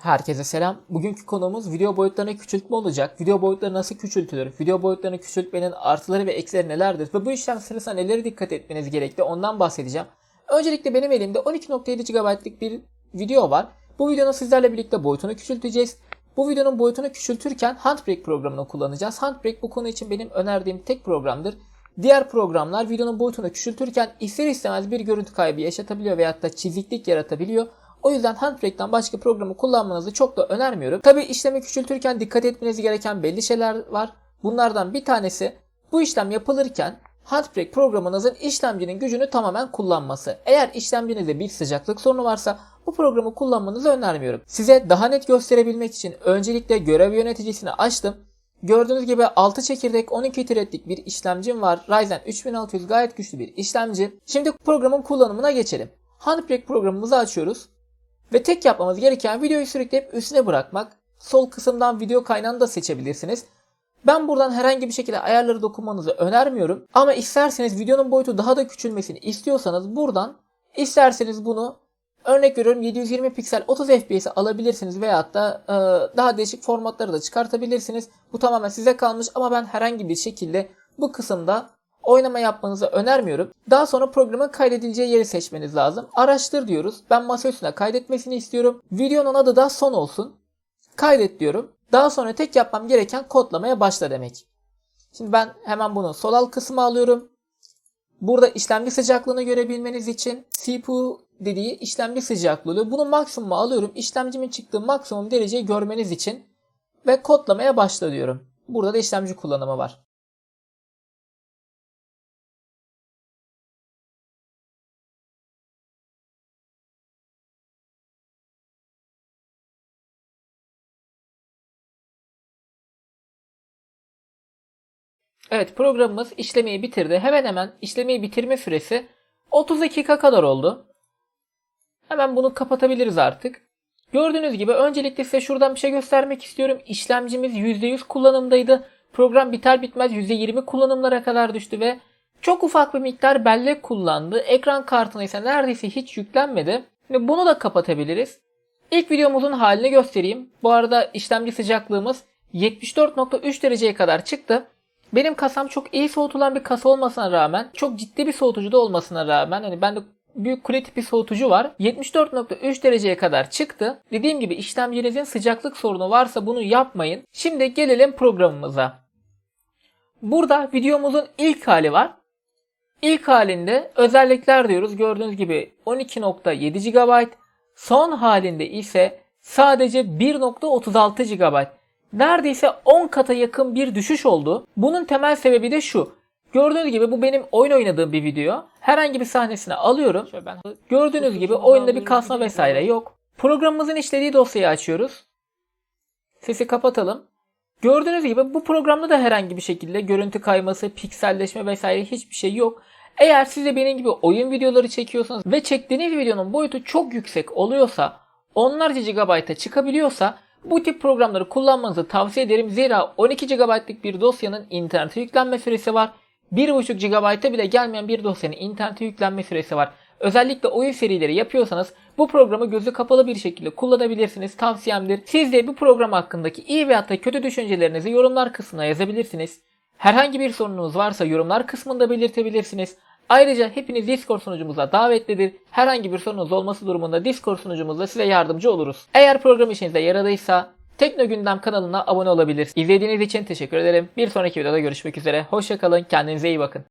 Herkese selam. Bugünkü konumuz video boyutlarını küçültme olacak. Video boyutları nasıl küçültülür? Video boyutlarını küçültmenin artıları ve eksileri nelerdir? Ve bu işlem sırasında nelere dikkat etmeniz gerekli ondan bahsedeceğim. Öncelikle benim elimde 12.7 GB'lık bir video var. Bu videonun sizlerle birlikte boyutunu küçülteceğiz. Bu videonun boyutunu küçültürken Handbrake programını kullanacağız. Handbrake bu konu için benim önerdiğim tek programdır. Diğer programlar videonun boyutunu küçültürken ister istemez bir görüntü kaybı yaşatabiliyor veyahut da çiziklik yaratabiliyor. O yüzden Handbrake'den başka programı kullanmanızı çok da önermiyorum. Tabi işlemi küçültürken dikkat etmeniz gereken belli şeyler var. Bunlardan bir tanesi bu işlem yapılırken Handbrake programınızın işlemcinin gücünü tamamen kullanması. Eğer işlemcinizde bir sıcaklık sorunu varsa bu programı kullanmanızı önermiyorum. Size daha net gösterebilmek için öncelikle görev yöneticisini açtım. Gördüğünüz gibi 6 çekirdek 12 threadlik bir işlemcim var. Ryzen 3600 gayet güçlü bir işlemci. Şimdi programın kullanımına geçelim. Handbrake programımızı açıyoruz. Ve tek yapmamız gereken videoyu sürükleyip üstüne bırakmak. Sol kısımdan video kaynağını da seçebilirsiniz. Ben buradan herhangi bir şekilde ayarları dokunmanızı önermiyorum. Ama isterseniz videonun boyutu daha da küçülmesini istiyorsanız buradan isterseniz bunu örnek veriyorum 720 piksel 30 FPS'e alabilirsiniz veyahut da e, daha değişik formatları da çıkartabilirsiniz. Bu tamamen size kalmış ama ben herhangi bir şekilde bu kısımda oynama yapmanızı önermiyorum. Daha sonra programın kaydedileceği yeri seçmeniz lazım. Araştır diyoruz. Ben masa üstüne kaydetmesini istiyorum. Videonun adı da son olsun. Kaydet diyorum. Daha sonra tek yapmam gereken kodlamaya başla demek. Şimdi ben hemen bunu sol alt kısma alıyorum. Burada işlemci sıcaklığını görebilmeniz için CPU dediği işlemci sıcaklığı. Bunu maksimuma alıyorum. İşlemcimin çıktığı maksimum dereceyi görmeniz için ve kodlamaya başla diyorum. Burada da işlemci kullanımı var. Evet programımız işlemeyi bitirdi. Hemen hemen işlemeyi bitirme süresi 30 dakika kadar oldu. Hemen bunu kapatabiliriz artık. Gördüğünüz gibi öncelikle size şuradan bir şey göstermek istiyorum. İşlemcimiz %100 kullanımdaydı. Program biter bitmez %20 kullanımlara kadar düştü ve çok ufak bir miktar bellek kullandı. Ekran kartına ise neredeyse hiç yüklenmedi. Ve bunu da kapatabiliriz. İlk videomuzun halini göstereyim. Bu arada işlemci sıcaklığımız 74.3 dereceye kadar çıktı. Benim kasam çok iyi soğutulan bir kasa olmasına rağmen, çok ciddi bir soğutucu da olmasına rağmen hani bende büyük kule tipi soğutucu var. 74.3 dereceye kadar çıktı. Dediğim gibi işlemcinizin sıcaklık sorunu varsa bunu yapmayın. Şimdi gelelim programımıza. Burada videomuzun ilk hali var. İlk halinde özellikler diyoruz. Gördüğünüz gibi 12.7 GB. Son halinde ise sadece 1.36 GB. Neredeyse 10 kata yakın bir düşüş oldu. Bunun temel sebebi de şu. Gördüğünüz gibi bu benim oyun oynadığım bir video. Herhangi bir sahnesine alıyorum. Gördüğünüz gibi oyunda bir kasma vesaire yok. Programımızın işlediği dosyayı açıyoruz. Sesi kapatalım. Gördüğünüz gibi bu programda da herhangi bir şekilde görüntü kayması, pikselleşme vesaire hiçbir şey yok. Eğer siz de benim gibi oyun videoları çekiyorsanız ve çektiğiniz videonun boyutu çok yüksek oluyorsa, onlarca GB'a çıkabiliyorsa bu tip programları kullanmanızı tavsiye ederim. Zira 12 GB'lık bir dosyanın internete yüklenme süresi var. 1.5 GB'a bile gelmeyen bir dosyanın internete yüklenme süresi var. Özellikle oyun serileri yapıyorsanız bu programı gözü kapalı bir şekilde kullanabilirsiniz. Tavsiyemdir. Siz de bu program hakkındaki iyi veya da kötü düşüncelerinizi yorumlar kısmına yazabilirsiniz. Herhangi bir sorununuz varsa yorumlar kısmında belirtebilirsiniz. Ayrıca hepiniz Discord sunucumuza davetlidir. Herhangi bir sorunuz olması durumunda Discord sunucumuzda size yardımcı oluruz. Eğer program işinize yaradıysa Tekno Gündem kanalına abone olabilirsiniz. İzlediğiniz için teşekkür ederim. Bir sonraki videoda görüşmek üzere. Hoşçakalın. Kendinize iyi bakın.